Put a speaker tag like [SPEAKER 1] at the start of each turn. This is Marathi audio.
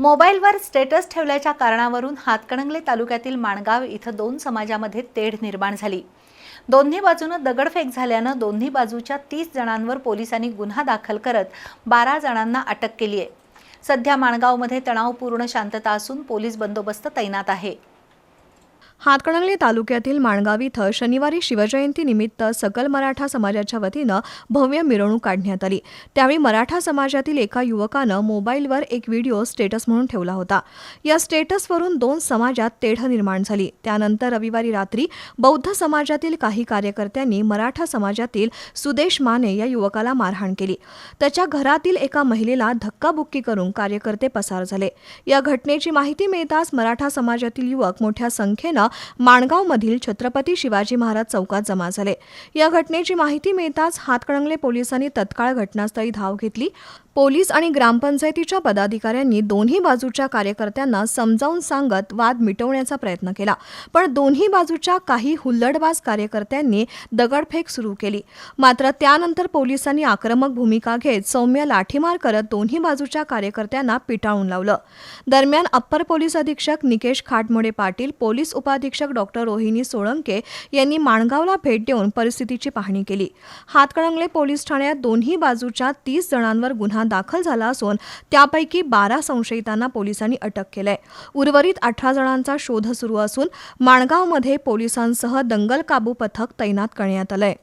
[SPEAKER 1] मोबाईलवर स्टेटस ठेवल्याच्या कारणावरून हातकणंगले तालुक्यातील माणगाव इथं दोन समाजामध्ये तेढ निर्माण झाली. दोन्ही बाजूनं दगडफेक झाल्यानं दोन्ही बाजूच्या तीस जणांवर पोलिसांनी गुन्हा दाखल करत बारा जणांना अटक केली आहे सध्या माणगावमध्ये तणावपूर्ण शांतता असून पोलीस बंदोबस्त तैनात आहे.
[SPEAKER 2] हातकणंगले तालुक्यातील माणगाव इथं शनिवारी शिवजयंती निमित्त सकल मराठा समाजाच्या वतीनं भव्य मिरवणूक काढण्यात आली. त्यावेळी मराठा समाजातील एका युवकानं मोबाईलवर एक व्हिडिओ स्टेटस म्हणून ठेवला होता. या स्टेटसवरून दोन समाजात तेढ निर्माण झाली. त्यानंतर रविवारी रात्री बौद्ध समाजातील काही कार्यकर्त्यांनी मराठा समाजातील सुदेश माने या युवकाला मारहाण केली. त्याच्या घरातील एका महिलेला धक्काबुक्की करून कार्यकर्ते पसार झाले. या घटनेची माहिती मिळताच मराठा समाजातील युवक मोठ्या संख्येनं माणगावमधील छत्रपती शिवाजी महाराज चौकात जमा झाले. या घटनेची माहिती मिळताच हातकणंगले पोलिसांनी तत्काळ घटनास्थळी धाव घेतली. पोलीस आणि ग्रामपंचायतीच्या पदाधिकाऱ्यांनी दोन्ही बाजूच्या कार्यकर्त्यांना समजावून सांगत वाद मिटवण्याचा प्रयत्न केला. पण दोन्ही बाजूच्या काही हुल्लडबाज कार्यकर्त्यांनी दगडफेक सुरू केली. मात्र त्यानंतर पोलिसांनी आक्रमक भूमिका घेत सौम्य लाठीमार करत दोन्ही बाजूच्या कार्यकर्त्यांना पिटाळून लावलं. दरम्यान अप्पर पोलीस अधीक्षक निकेश खाटमोडे पाटील पोलीस उपा अधीक्षक डॉक्टर रोहिणी सोळंके यांनी माणगावला भेट देऊन परिस्थितीची पाहणी केली. हातकणंगले पोलीस ठाण्यात दोन्ही बाजूच्या तीस जणांवर गुन्हा दाखल झाला असून त्यापैकी बारा संशयितांना पोलिसांनी अटक केलंय. उर्वरित अठरा जणांचा शोध सुरू असून माणगावमध्ये पोलिसांसह दंगल काबू पथक तैनात करण्यात आलंय.